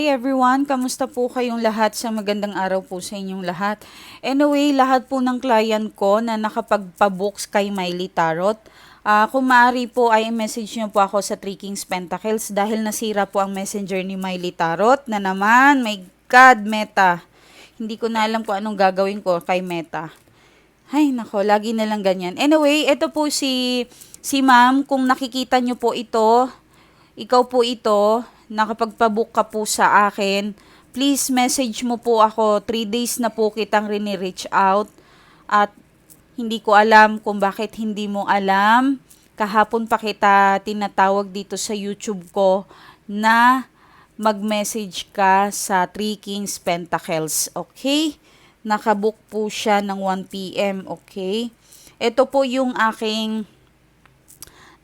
Hey everyone, kamusta po kayong lahat sa magandang araw po sa inyong lahat. Anyway, lahat po ng client ko na nakapagpa-books kay Miley Tarot, ah kung maaari po ay message nyo po ako sa Three Kings Pentacles dahil nasira po ang messenger ni Miley Tarot na naman, my God, Meta. Hindi ko na alam kung anong gagawin ko kay Meta. Ay, nako, lagi na lang ganyan. Anyway, ito po si, si ma'am, kung nakikita nyo po ito, ikaw po ito, nakapagpabook ka po sa akin, please message mo po ako. 3 days na po kitang rini-reach out at hindi ko alam kung bakit hindi mo alam. Kahapon pa kita tinatawag dito sa YouTube ko na mag-message ka sa Three Kings Pentacles, okay? Nakabook po siya ng 1pm, okay? Ito po yung aking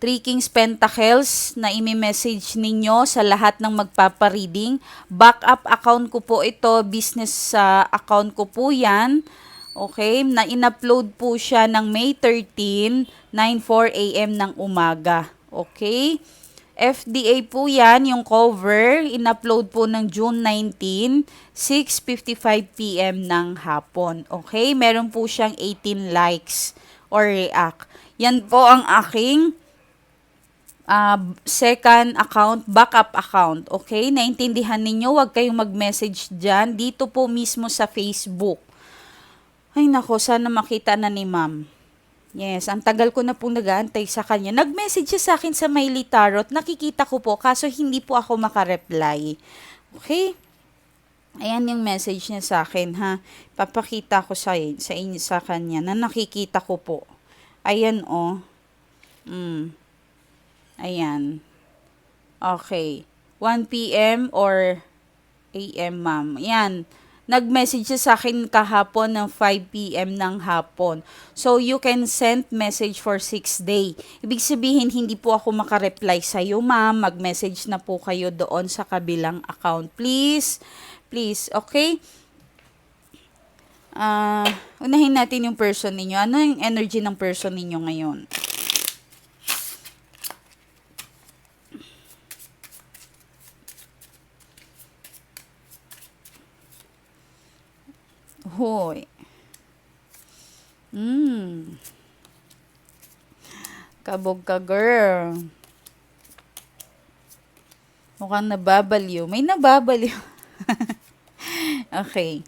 Three Kings Pentacles na imi-message ninyo sa lahat ng magpapareading. Backup account ko po ito, business sa account ko po yan. Okay, na in-upload po siya ng May 13, 9:04 a.m. ng umaga. Okay? FDA po yan, yung cover, in-upload po ng June 19, 6.55 p.m. ng hapon. Okay? Meron po siyang 18 likes or react. Yan po ang aking uh, second account, backup account. Okay? Naintindihan ninyo, huwag kayong mag-message dyan. Dito po mismo sa Facebook. Ay nako, sana makita na ni ma'am. Yes, ang tagal ko na pong nag-aantay sa kanya. Nag-message siya sa akin sa Miley Tarot. Nakikita ko po, kaso hindi po ako makareply. Okay? Ayan yung message niya sa akin, ha? Papakita ko sa, sa inyo sa kanya na nakikita ko po. Ayan, oh. Mm. Ayan. Okay. 1 p.m. or a.m. ma'am. Ayan. Nag-message siya sa akin kahapon ng 5 p.m. ng hapon. So, you can send message for 6 day. Ibig sabihin, hindi po ako makareply sa iyo, ma'am. Mag-message na po kayo doon sa kabilang account. Please, please, okay? Uh, unahin natin yung person ninyo. Ano yung energy ng person ninyo ngayon? Hoy. Hmm. Kabog ka, girl. Mukhang nababaliw. May nababaliw. okay.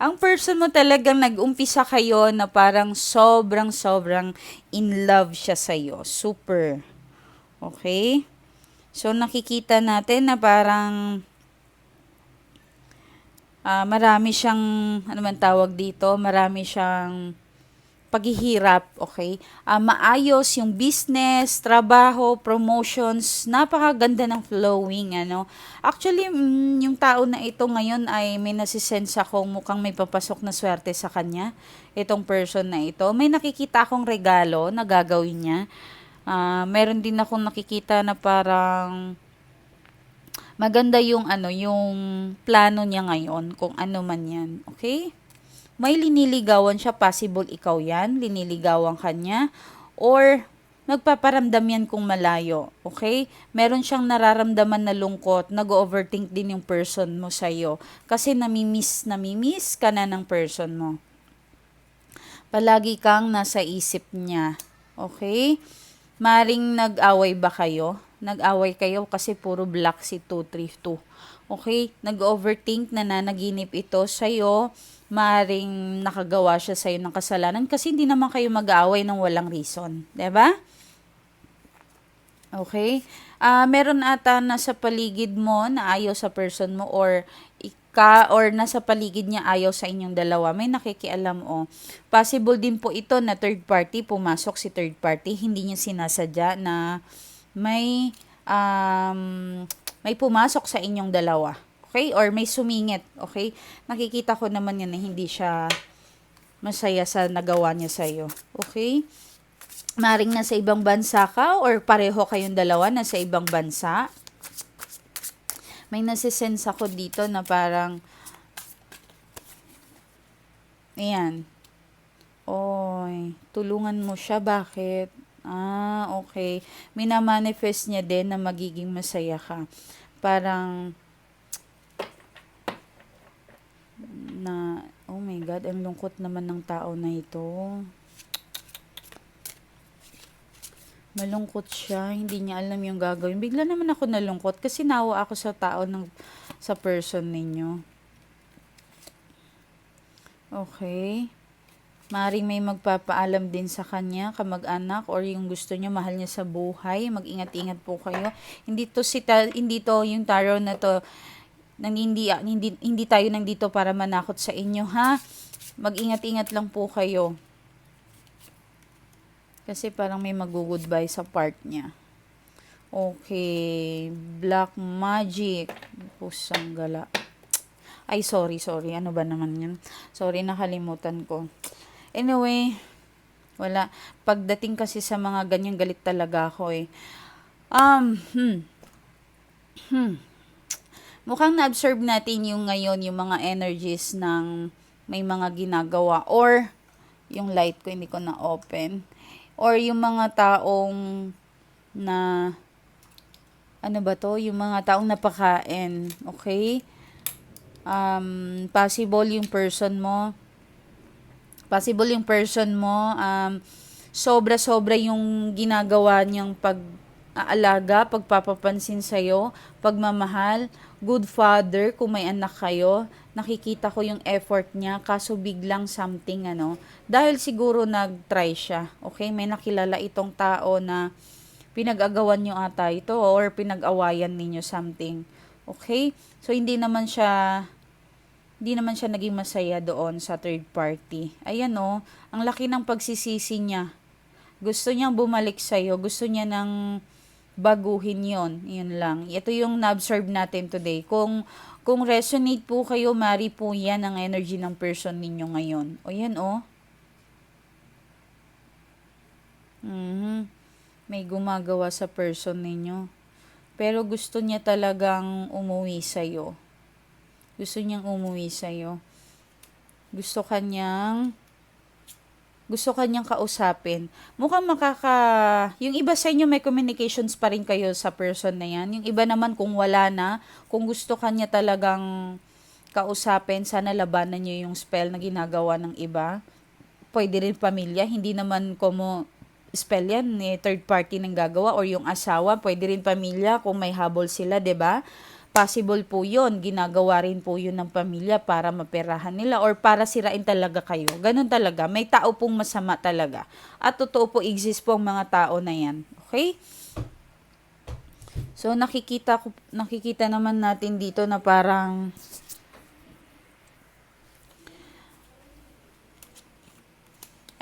Ang person mo talagang nag-umpisa kayo na parang sobrang sobrang in love siya sa'yo. Super. Okay? So, nakikita natin na parang uh, marami siyang, ano man tawag dito, marami siyang paghihirap, okay? Uh, maayos yung business, trabaho, promotions, napakaganda ng flowing, ano? Actually, mm, yung tao na ito ngayon ay may nasisense akong mukhang may papasok na swerte sa kanya, itong person na ito. May nakikita akong regalo na gagawin niya. Uh, meron din akong nakikita na parang maganda yung ano, yung plano niya ngayon, kung ano man yan. Okay? May liniligawan siya, possible ikaw yan, liniligawan kanya, or nagpaparamdam yan kung malayo. Okay? Meron siyang nararamdaman na lungkot, nag-overthink din yung person mo sa'yo. Kasi namimiss, namimiss ka na ng person mo. Palagi kang nasa isip niya. Okay? Maring nag-away ba kayo? Nag-away kayo kasi puro black si 232. Okay? Nag-overthink na nanaginip ito sa'yo. Maring nakagawa siya sa'yo ng kasalanan kasi hindi naman kayo mag-aaway ng walang reason. ba? Diba? Okay? Uh, meron ata nasa paligid mo na ayaw sa person mo or ka or nasa paligid niya ayaw sa inyong dalawa, may nakikialam o. Oh. Possible din po ito na third party, pumasok si third party, hindi niya sinasadya na may um, may pumasok sa inyong dalawa. Okay? Or may sumingit. Okay? Nakikita ko naman yan na hindi siya masaya sa nagawa niya sa iyo. Okay? Maring nasa ibang bansa ka or pareho kayong dalawa nasa ibang bansa. May nasisense ako dito na parang Ayan. Oy, tulungan mo siya. Bakit? Ah, okay. Minamanifest niya din na magiging masaya ka. Parang na, oh my God, ang lungkot naman ng tao na ito. Malungkot siya, hindi niya alam yung gagawin. Bigla naman ako nalungkot kasi nawa ako sa tao ng sa person ninyo. Okay. Maring may magpapaalam din sa kanya, kamag-anak, or yung gusto niya, mahal niya sa buhay. Mag-ingat-ingat po kayo. Hindi to si ta- hindi to yung tarot na to nang hindi, hindi, hindi tayo nandito para manakot sa inyo, ha? Mag-ingat-ingat lang po kayo. Kasi parang may mag-goodbye sa part niya. Okay. Black Magic. Pusang gala. Ay, sorry, sorry. Ano ba naman yun? Sorry, nakalimutan ko. Anyway, wala. Pagdating kasi sa mga ganyan, galit talaga ako eh. Um, hmm. Hmm. Mukhang na-observe natin yung ngayon, yung mga energies ng may mga ginagawa. Or, yung light ko, hindi ko na-open. Or yung mga taong na, ano ba to? Yung mga taong napakain. Okay? Um, possible yung person mo. Possible yung person mo. Um, sobra-sobra yung ginagawa niyang pag aalaga, pagpapapansin sa'yo, pagmamahal, good father, kung may anak kayo, nakikita ko yung effort niya, kaso biglang something, ano, dahil siguro nag-try siya, okay, may nakilala itong tao na pinag-agawan nyo ata ito, or pinag-awayan ninyo something, okay, so hindi naman siya, hindi naman siya naging masaya doon sa third party. Ayan o, ang laki ng pagsisisi niya. Gusto niyang bumalik sa'yo, gusto niya ng baguhin yon Yun lang. Ito yung na-observe natin today. Kung, kung resonate po kayo, mari po yan ang energy ng person ninyo ngayon. O yan o. Mhm. May gumagawa sa person ninyo. Pero gusto niya talagang umuwi sa'yo. Gusto niyang umuwi sa'yo. Gusto kanyang gusto kanyang kausapin. Mukhang makaka... Yung iba sa inyo may communications pa rin kayo sa person na yan. Yung iba naman kung wala na, kung gusto kanya talagang kausapin, sana labanan nyo yung spell na ginagawa ng iba. Pwede rin pamilya, hindi naman como spell yan, eh, third party nang gagawa or yung asawa, pwede rin pamilya kung may habol sila, 'di ba? Possible po yun. Ginagawa rin po yun ng pamilya para maperahan nila or para sirain talaga kayo. Ganun talaga. May tao pong masama talaga. At totoo po exist po ang mga tao na yan. Okay? So nakikita ko nakikita naman natin dito na parang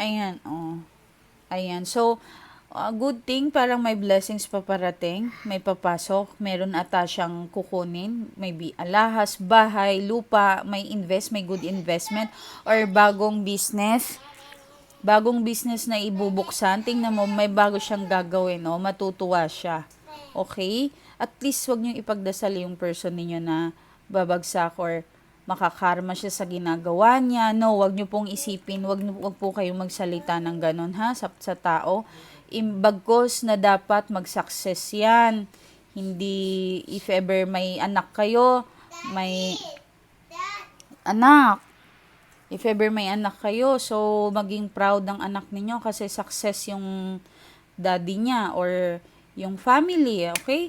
Ayan, oh. Ayan. So, uh, good thing, parang may blessings paparating, may papasok, meron ata siyang kukunin, maybe alahas, bahay, lupa, may invest, may good investment, or bagong business, bagong business na ibubuksan, tingnan mo, may bago siyang gagawin, no? matutuwa siya. Okay? At least, wag niyo ipagdasal yung person ninyo na babagsak or makakarma siya sa ginagawa niya. No, wag niyo pong isipin, wag, wag po kayong magsalita ng ganun ha, sa, sa tao imbagkos na dapat mag-success yan. Hindi, if ever may anak kayo, may anak. If ever may anak kayo, so maging proud ng anak ninyo kasi success yung daddy niya or yung family, okay?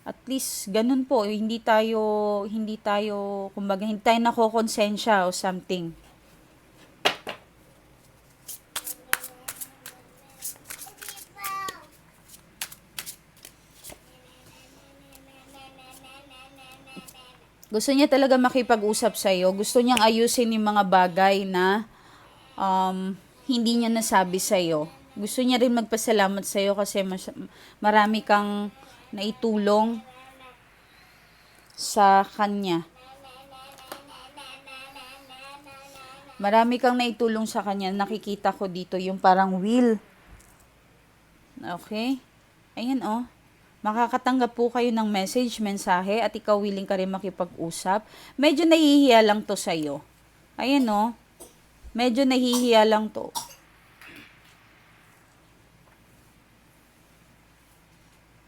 At least ganun po, hindi tayo hindi tayo kumbaga hindi tayo nakokonsensya o something. Gusto niya talaga makipag-usap sa iyo. Gusto niyang ayusin yung mga bagay na um, hindi niya nasabi sa iyo. Gusto niya rin magpasalamat sa iyo kasi mas, marami kang naitulong sa kanya. Marami kang naitulong sa kanya. Nakikita ko dito yung parang will. Okay? Ayan oh. Makakatanggap po kayo ng message, mensahe, at ikaw willing ka rin makipag-usap. Medyo nahihiya lang to sa'yo. Ayan no. Medyo nahihiya lang to.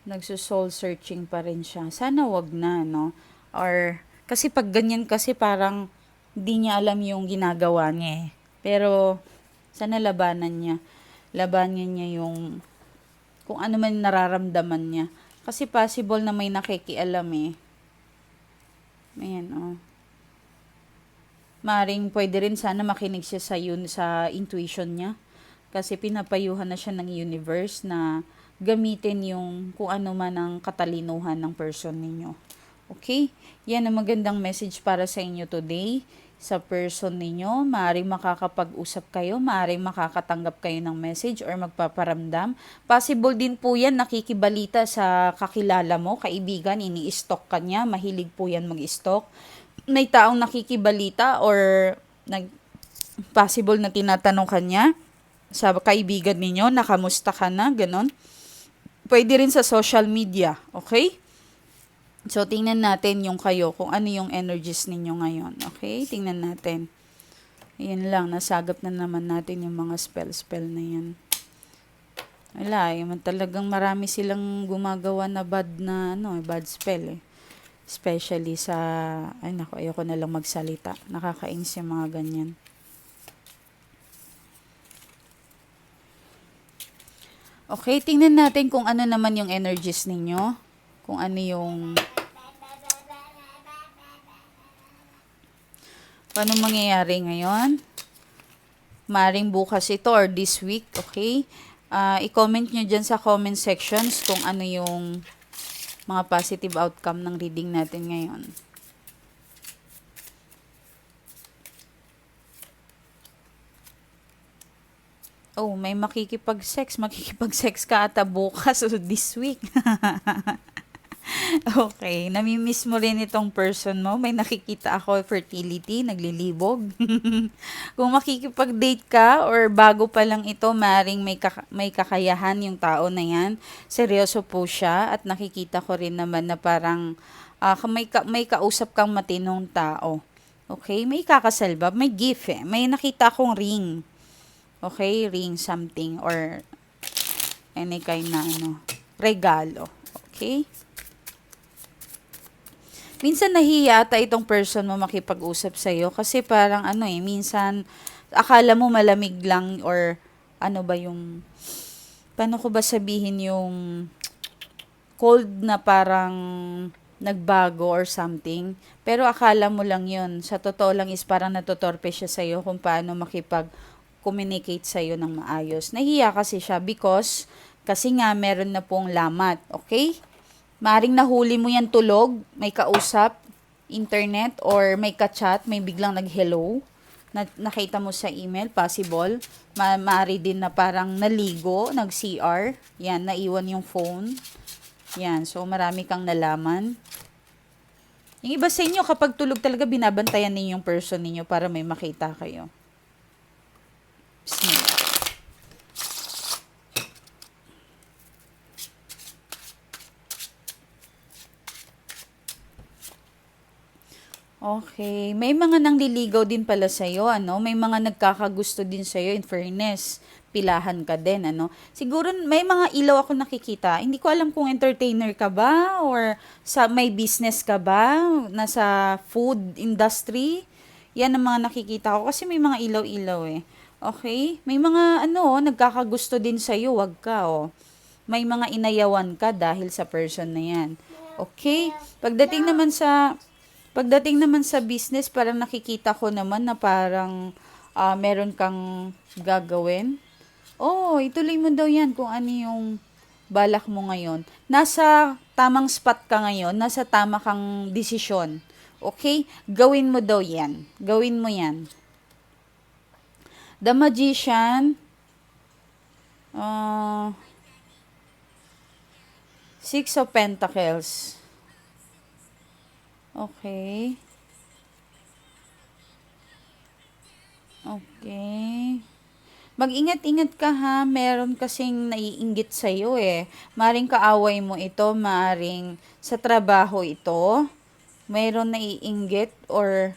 Nagso-soul searching pa rin siya. Sana wag na, no? Or, kasi pag ganyan kasi parang hindi niya alam yung ginagawa niya eh. Pero, sana labanan niya. Labanan niya yung kung ano man nararamdaman niya. Kasi possible na may nakikialam eh. Ayan, oh. Maring pwede rin sana makinig siya sa yun sa intuition niya. Kasi pinapayuhan na siya ng universe na gamitin yung kung ano man ang katalinuhan ng person ninyo. Okay? Yan ang magandang message para sa inyo today sa person ninyo. Maaring makakapag-usap kayo, maaring makakatanggap kayo ng message or magpaparamdam. Possible din po yan nakikibalita sa kakilala mo, kaibigan, ini-stalk ka niya, mahilig po yan mag-stalk. May taong nakikibalita or nag possible na tinatanong ka niya sa kaibigan ninyo, nakamusta ka na, ganon. Pwede rin sa social media, okay? So, tingnan natin yung kayo, kung ano yung energies ninyo ngayon. Okay? Tingnan natin. Ayan lang, nasagap na naman natin yung mga spell-spell na yan. Wala, yung talagang marami silang gumagawa na bad na, ano, bad spell eh. Especially sa, ay nako, ayoko na lang magsalita. Nakakainis yung mga ganyan. Okay, tingnan natin kung ano naman yung energies ninyo. Kung ano yung Paano mangyayari ngayon? Maring bukas ito or this week, okay? Uh, i-comment nyo dyan sa comment sections kung ano yung mga positive outcome ng reading natin ngayon. Oh, may makikipag-sex. Makikipag-sex ka ata bukas o this week. Okay, namimiss mo rin itong person mo. May nakikita ako fertility, naglilibog. Kung makikipag-date ka or bago pa lang ito, maring may, kaka- may kakayahan yung tao na yan. Seryoso po siya at nakikita ko rin naman na parang uh, may, ka- may kausap kang matinong tao. Okay, may kakasal ba? May gift eh. May nakita akong ring. Okay, ring something or any kind na ano, regalo. Okay? minsan nahiya ata itong person mo makipag-usap sa iyo kasi parang ano eh, minsan akala mo malamig lang or ano ba yung paano ko ba sabihin yung cold na parang nagbago or something. Pero akala mo lang yun. Sa totoo lang is parang natutorpe siya sa'yo kung paano makipag-communicate sa'yo ng maayos. Nahiya kasi siya because kasi nga meron na pong lamat. Okay? Maring nahuli mo yan tulog, may kausap, internet, or may ka-chat, may biglang nag-hello, na nakita mo sa email, possible. Ma maari din na parang naligo, nag-CR, yan, naiwan yung phone. Yan, so marami kang nalaman. Yung iba sa inyo, kapag tulog talaga, binabantayan ninyo yung person ninyo para may makita kayo. Bismillah. Okay. May mga nangliligaw din pala sa'yo, ano? May mga nagkakagusto din sa'yo, in fairness. Pilahan ka din, ano? Siguro may mga ilaw ako nakikita. Hindi ko alam kung entertainer ka ba or sa may business ka ba, nasa food industry. Yan ang mga nakikita ko kasi may mga ilaw-ilaw eh. Okay? May mga ano, nagkakagusto din sa'yo, wag ka, oh. May mga inayawan ka dahil sa person na yan. Okay? Pagdating naman sa Pagdating naman sa business, parang nakikita ko naman na parang uh, meron kang gagawin. Oh, ituloy mo daw yan kung ano yung balak mo ngayon. Nasa tamang spot ka ngayon, nasa tama kang desisyon. Okay? Gawin mo daw yan. Gawin mo yan. The Magician, uh, Six of Pentacles. Okay. Okay. Mag-ingat-ingat ka ha, meron kasing naiinggit sa'yo eh. Maring kaaway mo ito, maring sa trabaho ito, meron naiinggit or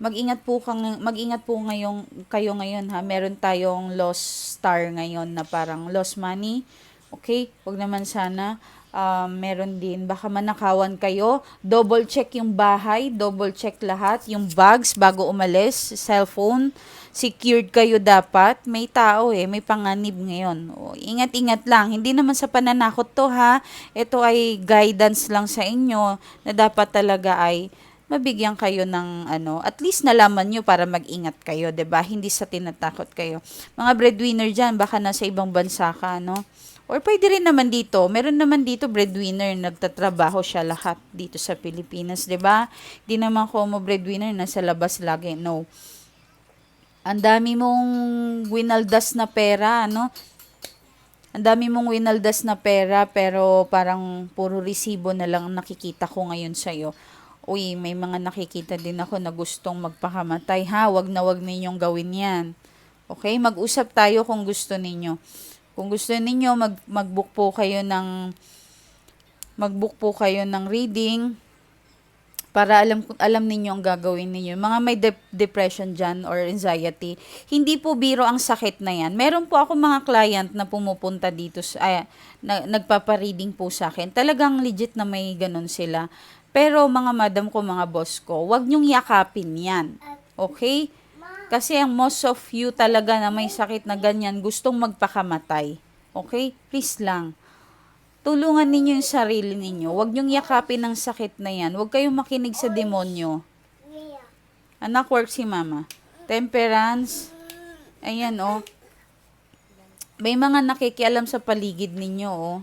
mag-ingat po kang mag-ingat po ngayong kayo ngayon ha. Meron tayong lost star ngayon na parang lost money. Okay? Huwag naman sana Um, meron din, baka manakawan kayo. Double check yung bahay, double check lahat. Yung bags bago umalis, cellphone. Secured kayo dapat. May tao eh, may panganib ngayon. Ingat-ingat lang. Hindi naman sa pananakot to ha. Ito ay guidance lang sa inyo na dapat talaga ay mabigyan kayo ng ano, at least nalaman nyo para mag-ingat kayo, 'di ba? Hindi sa tinatakot kayo. Mga breadwinner diyan, baka nasa ibang bansa ka, no? Or pwede rin naman dito. Meron naman dito breadwinner, nagtatrabaho siya lahat dito sa Pilipinas, 'di ba? Hindi naman ko mo breadwinner nasa labas lagi. No. Ang dami mong winaldas na pera, ano? Ang dami mong winaldas na pera pero parang puro resibo na lang ang nakikita ko ngayon sa'yo. Uy, may mga nakikita din ako na gustong magpakamatay ha. Wag na wag ninyong gawin yan. Okay? Mag-usap tayo kung gusto ninyo. Kung gusto ninyo, mag, mag-book po kayo ng mag-book po kayo ng reading para alam alam ninyo ang gagawin ninyo. Mga may dep- depression dyan or anxiety, hindi po biro ang sakit na yan. Meron po ako mga client na pumupunta dito, sa, ay, na, nagpapa-reading po sa akin. Talagang legit na may ganun sila. Pero mga madam ko, mga boss ko, wag nyong yakapin yan. Okay? Kasi ang most of you talaga na may sakit na ganyan, gustong magpakamatay. Okay? Please lang. Tulungan ninyo yung sarili ninyo. Huwag niyong yakapin ng sakit na yan. Huwag kayong makinig sa demonyo. Anak, work si mama. Temperance. Ayan, oh. May mga nakikialam sa paligid ninyo, oh.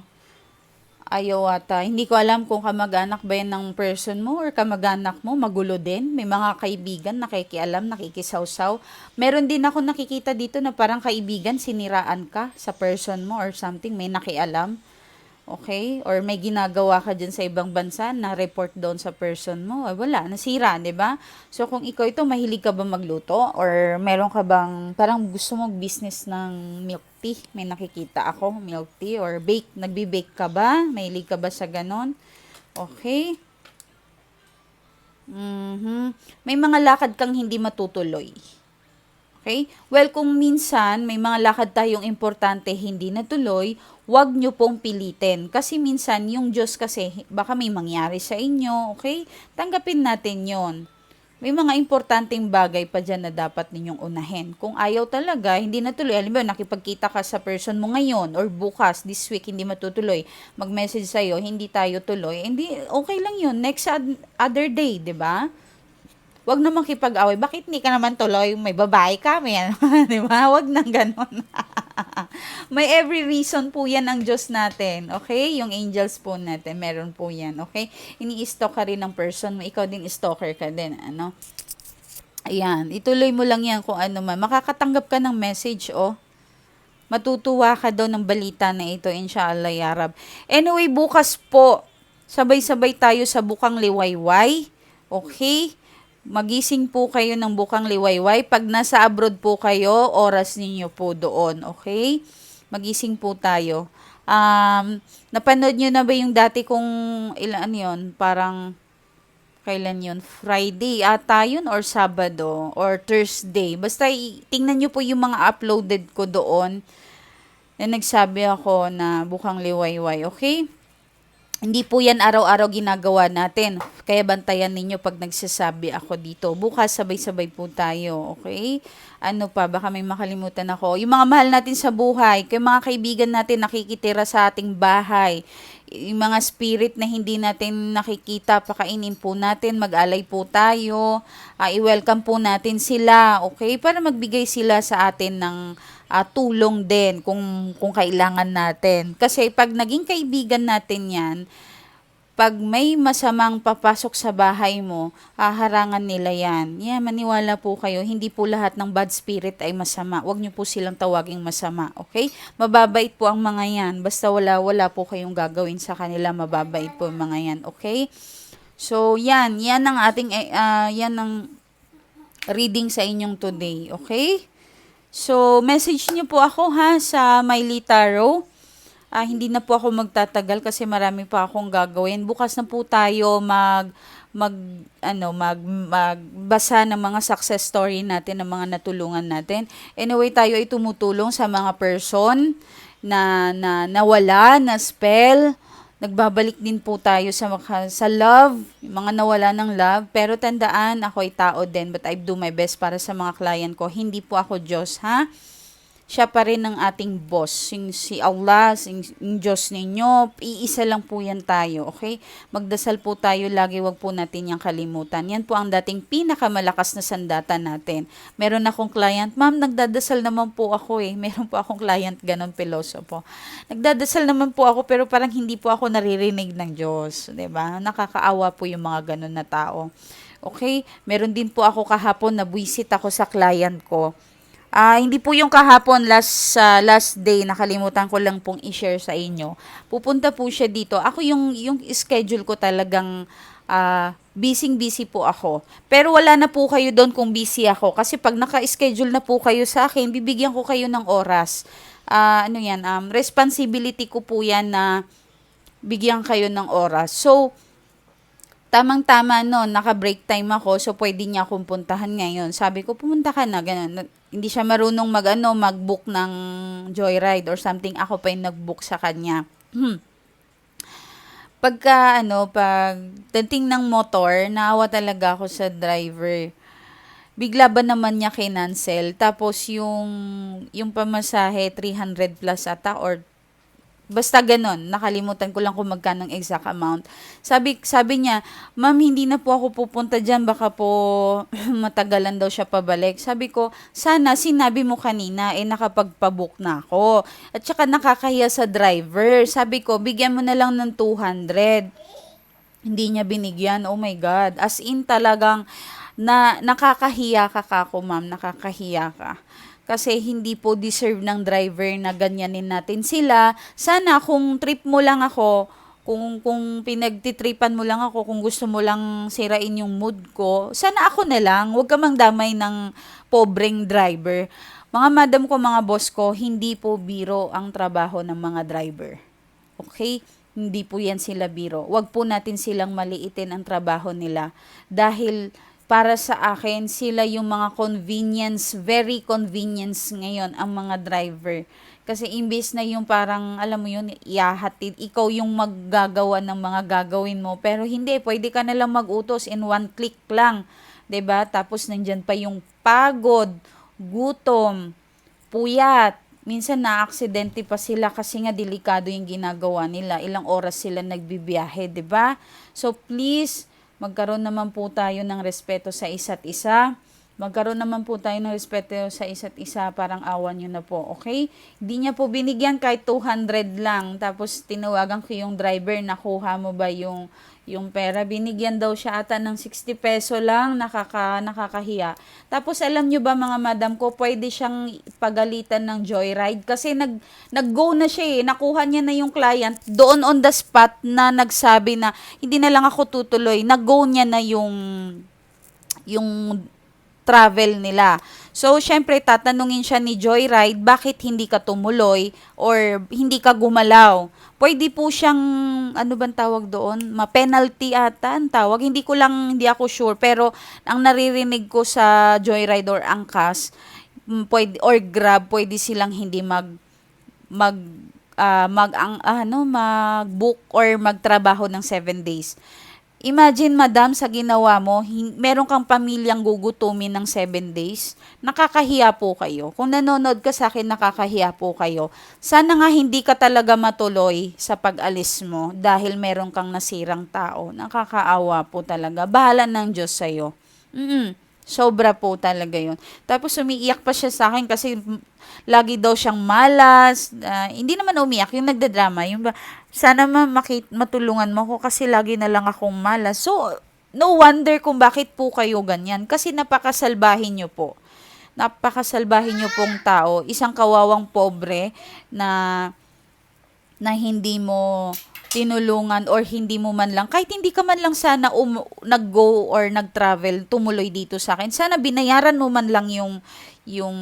Ayaw ata. Hindi ko alam kung kamag-anak ba yan ng person mo or kamag-anak mo, magulo din. May mga kaibigan nakikialam, nakikisawsaw. Meron din ako nakikita dito na parang kaibigan, siniraan ka sa person mo or something, may nakialam. Okay? Or may ginagawa ka dyan sa ibang bansa na report doon sa person mo. Ay, wala, nasira, di ba? So, kung ikaw ito, mahilig ka ba magluto? Or meron ka bang, parang gusto mo business ng milk tea? May nakikita ako, milk tea. Or bake, nagbi-bake ka ba? Mahilig ka ba sa ganon? Okay? Mhm. May mga lakad kang hindi matutuloy. Okay? Well, kung minsan may mga lakad tayong importante hindi natuloy, wag nyo pong pilitin. Kasi minsan, yung Diyos kasi, baka may mangyari sa inyo, okay? Tanggapin natin yon. May mga importanteng bagay pa dyan na dapat ninyong unahin. Kung ayaw talaga, hindi natuloy. Alam mo, nakipagkita ka sa person mo ngayon or bukas, this week, hindi matutuloy. Mag-message sa'yo, hindi tayo tuloy. Hindi, okay lang yun. Next other day, di ba? Wag na makipag-away. Bakit hindi ka naman tuloy? May babae ka, may ano, di ba? Wag nang ganon. may every reason po yan ang Diyos natin. Okay? Yung angels po natin, meron po yan. Okay? Ini-stalk ka rin ng person. Ikaw din stalker ka din. Ano? Ayan. Ituloy mo lang yan kung ano man. Makakatanggap ka ng message, oh. Matutuwa ka daw ng balita na ito, inshallah, ya Rab. Anyway, bukas po, sabay-sabay tayo sa Bukang Liwayway. Okay? Magising po kayo ng bukang liwayway. Pag nasa abroad po kayo, oras ninyo po doon. Okay? Magising po tayo. Um, napanood nyo na ba yung dati kong ilan yon Parang kailan yun? Friday ata yun or Sabado or Thursday. Basta tingnan nyo po yung mga uploaded ko doon na nagsabi ako na bukang liwayway. Okay? Hindi po yan araw-araw ginagawa natin. Kaya bantayan ninyo pag nagsasabi ako dito. Bukas sabay-sabay po tayo, okay? Ano pa, baka may makalimutan ako. Yung mga mahal natin sa buhay, kay mga kaibigan natin nakikitira sa ating bahay, yung mga spirit na hindi natin nakikita, pakainin po natin, mag-alay po tayo, uh, i-welcome po natin sila, okay? Para magbigay sila sa atin ng uh, tulong din kung, kung kailangan natin. Kasi pag naging kaibigan natin yan, pag may masamang papasok sa bahay mo, haharangan nila yan. Yeah, maniwala po kayo, hindi po lahat ng bad spirit ay masama. Huwag niyo po silang tawaging masama, okay? Mababait po ang mga yan. Basta wala, wala po kayong gagawin sa kanila, mababait po ang mga yan, okay? So, yan. Yan ang ating, uh, yan ang reading sa inyong today, okay? So, message niyo po ako ha sa Miley Tarot. Ah, hindi na po ako magtatagal kasi marami pa akong gagawin. Bukas na po tayo mag mag ano mag magbasa ng mga success story natin ng mga natulungan natin. Anyway, tayo ay tumutulong sa mga person na na nawala na spell nagbabalik din po tayo sa maka- sa love, mga nawala ng love. Pero tandaan, ako ay tao din, but I do my best para sa mga client ko. Hindi po ako Diyos, ha? Siya pa rin ang ating boss. Yung, si Allah, yung, yung Diyos ninyo, iisa lang po yan tayo, okay? Magdasal po tayo lagi, wag po natin yung kalimutan. Yan po ang dating pinakamalakas na sandata natin. Meron akong client, ma'am, nagdadasal naman po ako eh. Meron po akong client, ganon pilosopo. Nagdadasal naman po ako, pero parang hindi po ako naririnig ng Diyos. 'di ba? Nakakaawa po yung mga ganon na tao. Okay? Meron din po ako kahapon na buwisit ako sa client ko. Ah, hindi po yung kahapon last sa last day nakalimutan ko lang pong i-share sa inyo. Pupunta po siya dito. Ako yung yung schedule ko talagang ah busy busy po ako. Pero wala na po kayo doon kung busy ako kasi pag naka-schedule na po kayo sa akin, bibigyan ko kayo ng oras. Ah, ano 'yan? Um, responsibility ko po 'yan na bigyan kayo ng oras. So, tamang-tama no, naka-break time ako, so pwede niya akong puntahan ngayon. Sabi ko, pumunta ka na, ganun. Hindi siya marunong mag, ano, mag-book ng joyride or something. Ako pa yung nag-book sa kanya. Hmm. Pagka, ano, pag dating ng motor, naawa talaga ako sa driver. Bigla ba naman niya kinancel? Tapos yung, yung pamasahe, 300 plus ata or Basta ganon, nakalimutan ko lang kung magkano ang exact amount. Sabi, sabi niya, ma'am, hindi na po ako pupunta dyan, baka po matagalan daw siya pabalik. Sabi ko, sana sinabi mo kanina, eh nakapagpabook na ako. At saka nakakahiya sa driver. Sabi ko, bigyan mo na lang ng 200. Hindi niya binigyan, oh my God. As in talagang, na nakakahiya ka kako, ma'am, nakakahiya ka kasi hindi po deserve ng driver na ganyanin natin sila. Sana kung trip mo lang ako, kung kung pinagtitripan mo lang ako, kung gusto mo lang sirain yung mood ko, sana ako na lang, huwag ka damay ng pobreng driver. Mga madam ko, mga boss ko, hindi po biro ang trabaho ng mga driver. Okay? Hindi po yan sila biro. Huwag po natin silang maliitin ang trabaho nila. Dahil para sa akin, sila yung mga convenience, very convenience ngayon ang mga driver. Kasi imbes na yung parang, alam mo yun, iahatid, ikaw yung maggagawa ng mga gagawin mo. Pero hindi, pwede ka nalang mag-utos in one click lang. ba Tapos nandyan pa yung pagod, gutom, puyat, minsan na-aksidente pa sila kasi nga delikado yung ginagawa nila. Ilang oras sila nagbibiyahe, ba? So please, magkaroon naman po tayo ng respeto sa isa't isa. Magkaroon naman po tayo ng respeto sa isa't isa, parang awan nyo na po, okay? Hindi niya po binigyan kahit 200 lang, tapos tinawagan ko yung driver, nakuha mo ba yung, yung pera? Binigyan daw siya ata ng 60 peso lang, nakaka, nakakahiya. Tapos alam nyo ba mga madam ko, pwede siyang pagalitan ng joyride kasi nag, nag-go na siya eh, nakuha niya na yung client doon on the spot na nagsabi na hindi na lang ako tutuloy, nag-go niya na yung yung travel nila. So, syempre, tatanungin siya ni Joyride, bakit hindi ka tumuloy or hindi ka gumalaw? Pwede po siyang, ano bang tawag doon? Ma-penalty ata ang tawag. Hindi ko lang, hindi ako sure. Pero, ang naririnig ko sa Joyride or Angkas, mm, pwede, or Grab, pwede silang hindi mag, mag, ah, mag, ang, ano, mag-book or magtrabaho ng 7 days. Imagine, madam, sa ginawa mo, meron kang pamilyang gugutumin ng 7 days. Nakakahiya po kayo. Kung nanonood ka sa akin, nakakahiya po kayo. Sana nga hindi ka talaga matuloy sa pag-alis mo dahil meron kang nasirang tao. Nakakaawa po talaga. Bahala ng Diyos sa'yo. Mm Sobra po talaga yon. Tapos umiiyak pa siya sa akin kasi lagi daw siyang malas. Ah, hindi naman umiyak, yung nagdadrama. Yung ba, sana ma makit matulungan mo ko kasi lagi na lang akong malas. So, no wonder kung bakit po kayo ganyan. Kasi napakasalbahin nyo po. Napakasalbahin nyo pong tao. Isang kawawang pobre na na hindi mo tinulungan or hindi mo man lang, kahit hindi ka man lang sana um, nag-go or nag-travel, tumuloy dito sa akin. Sana binayaran mo man lang yung, yung,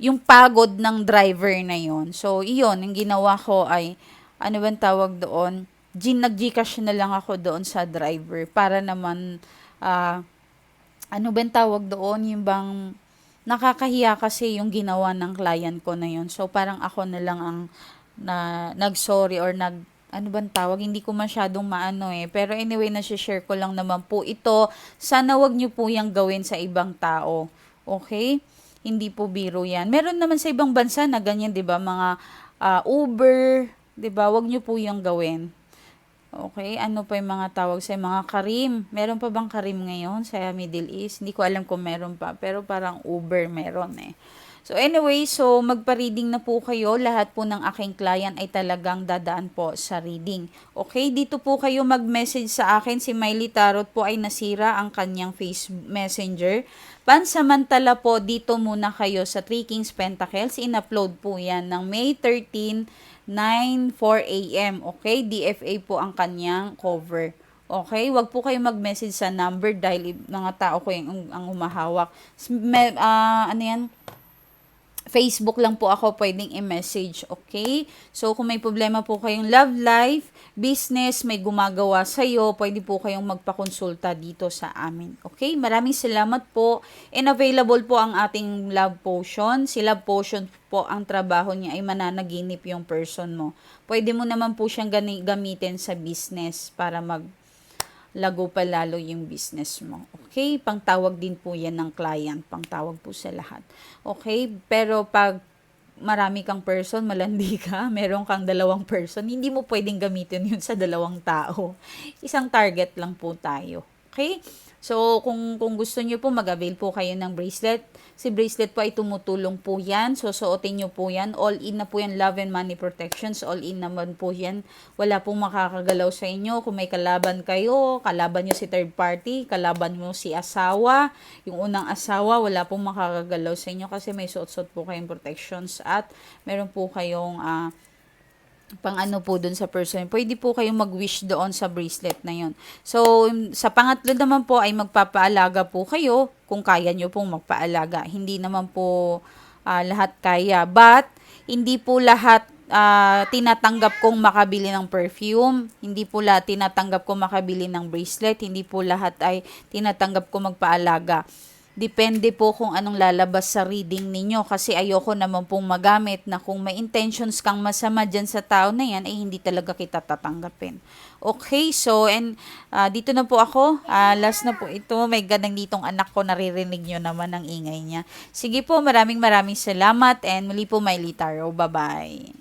yung pagod ng driver na yon So, iyon, yung ginawa ko ay, ano bang tawag doon? Gin, nag-gcash na lang ako doon sa driver para naman, ah, ano bang tawag doon? Yung bang, nakakahiya kasi yung ginawa ng client ko na yon So, parang ako na lang ang na nag-sorry or nag ano bang tawag? Hindi ko masyadong maano eh. Pero anyway, nasi-share ko lang naman po ito. Sana wag nyo po yung gawin sa ibang tao. Okay? Hindi po biro yan. Meron naman sa ibang bansa na ganyan, di ba? Mga ah, Uber, di ba? Wag nyo po yung gawin. Okay, ano pa yung mga tawag sa mga karim? Meron pa bang karim ngayon sa Middle East? Hindi ko alam kung meron pa, pero parang Uber meron eh. So anyway, so magpa-reading na po kayo. Lahat po ng aking client ay talagang dadaan po sa reading. Okay, dito po kayo mag-message sa akin. Si Miley Tarot po ay nasira ang kanyang face messenger. Pansamantala po, dito muna kayo sa Three Kings Pentacles. In-upload po yan ng May 13, 9, 4 a.m. Okay, DFA po ang kanyang cover. Okay, wag po kayo mag-message sa number dahil mga tao ko yung ang humahawak. S- Me, ah, ano yan? Facebook lang po ako pwedeng i-message, okay? So, kung may problema po kayong love life, business, may gumagawa sa'yo, pwede po kayong magpakonsulta dito sa amin, okay? Maraming salamat po. And available po ang ating love potion. Si love potion po, ang trabaho niya ay mananaginip yung person mo. Pwede mo naman po siyang gamitin sa business para mag lago pa lalo yung business mo. Okay? Pangtawag din po yan ng client. Pangtawag po sa lahat. Okay? Pero pag marami kang person, malandi ka, meron kang dalawang person, hindi mo pwedeng gamitin yun sa dalawang tao. Isang target lang po tayo. Okay? So, kung, kung gusto nyo po, mag-avail po kayo ng bracelet. Si bracelet po ay tumutulong po yan. So, suotin nyo po yan. All in na po yan, love and money protections. All in naman po yan. Wala pong makakagalaw sa inyo. Kung may kalaban kayo, kalaban nyo si third party, kalaban nyo si asawa. Yung unang asawa, wala pong makakagalaw sa inyo kasi may suot-suot po kayong protections at meron po kayong ah, pang ano po dun sa person. Pwede po kayong mag-wish doon sa bracelet na yun. So, sa pangatlo naman po ay magpapaalaga po kayo kung kaya nyo pong magpaalaga. Hindi naman po ah, lahat kaya. But, hindi po lahat ah, tinatanggap kong makabili ng perfume. Hindi po lahat tinatanggap kong makabili ng bracelet. Hindi po lahat ay tinatanggap kong magpaalaga. Depende po kung anong lalabas sa reading ninyo kasi ayoko naman pong magamit na kung may intentions kang masama dyan sa tao na yan, ay hindi talaga kita tatanggapin. Okay, so and ah, dito na po ako. Ah, last na po ito. May ganang ditong anak ko, naririnig nyo naman ang ingay niya. Sige po, maraming maraming salamat and muli po, Miley Taro. Bye-bye.